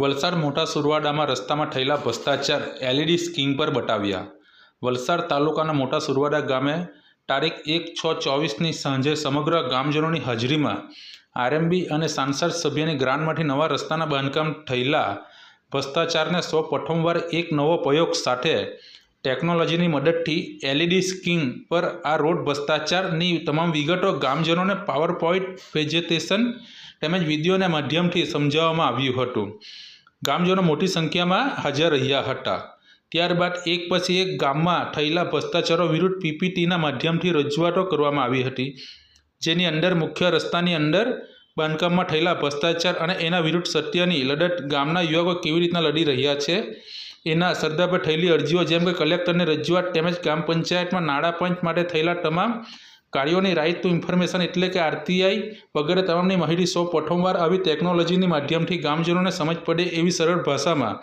વલસાડ મોટા સુરવાડામાં રસ્તામાં થયેલા ભ્રષ્ટાચાર, એલઈડી સ્કીમ પર બતાવ્યા વલસાડ તાલુકાના મોટા સુરવાડા ગામે તારીખ એક છ ચોવીસની સાંજે સમગ્ર ગામજનોની હાજરીમાં આરએમબી અને સાંસદ સભ્યની ગ્રાન્ટમાંથી નવા રસ્તાના બાંધકામ થયેલા ભ્રષ્ટાચારને સૌ પ્રથમવાર એક નવો પ્રયોગ સાથે ટેકનોલોજીની મદદથી એલઈડી સ્કીમ પર આ રોડ ભ્રષ્ટાચારની તમામ વિગતો ગામજનોને પાવર પોઈન્ટ પ્રેઝન્ટેશન તેમજ વિડીયોના માધ્યમથી સમજાવવામાં આવ્યું હતું. ગામજનો મોટી સંખ્યામાં હાજર રહ્યા હતા. ત્યારબાદ એક પછી એક ગામમાં થયેલા ભ્રષ્ટાચારો વિરુદ્ધ પીપીટીના માધ્યમથી રજૂઆતો કરવામાં આવી હતી. જેની અંદર મુખ્ય રસ્તાની અંદર બાંધકામમાં થયેલા ભ્રષ્ટાચાર અને એના વિરુદ્ધ સત્યની લડત ગામના યુવકો કેવી રીતના લડી રહ્યા છે, એના સરદાર પર થયેલી અરજીઓ જેમ કે કલેક્ટરને રજૂઆત તેમજ ગ્રામ પંચાયતમાં નાણાં પંચ માટે થયેલા તમામ કાર્યોની રાઇટ ટુ ઇન્ફોર્મેશન એટલે કે આરટીઆઈ વગેરે તમામની માહિતી સૌ પ્રથમવાર આવી ટેકનોલોજીની માધ્યમથી ગામજનોને સમજ પડે એવી સરળ ભાષામાં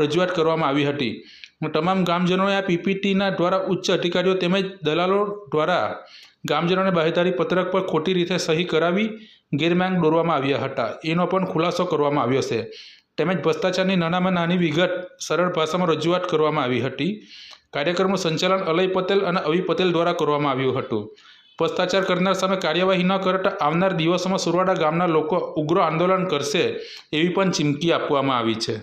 રજૂઆત કરવામાં આવી હતી. તમામ ગામજનોએ આ પીપીટીના દ્વારા ઉચ્ચ અધિકારીઓ તેમજ દલાલો દ્વારા ગામજનોને બાહેધારી પત્રક પર ખોટી રીતે સહી કરાવી ગેરમાંગ દોરવામાં આવ્યા હતા. એનો પણ ખુલાસો કરવામાં આવ્યો છે. તેમજ ભ્રષ્ટાચારની નાનામાં નાની વિગત સરળ ભાષામાં રજૂઆત કરવામાં આવી હતી. કાર્યક્રમનું સંચાલન અલય પટેલ અને અવી પટેલ દ્વારા કરવામાં આવ્યું હતું. ભ્રષ્ટાચાર કરનાર સામે કાર્યવાહી ન કરતા આવનાર દિવસોમાં સુરવાડા ગામના લોકો ઉગ્ર આંદોલન કરશે એવી પણ ચીમકી આપવામાં આવી છે.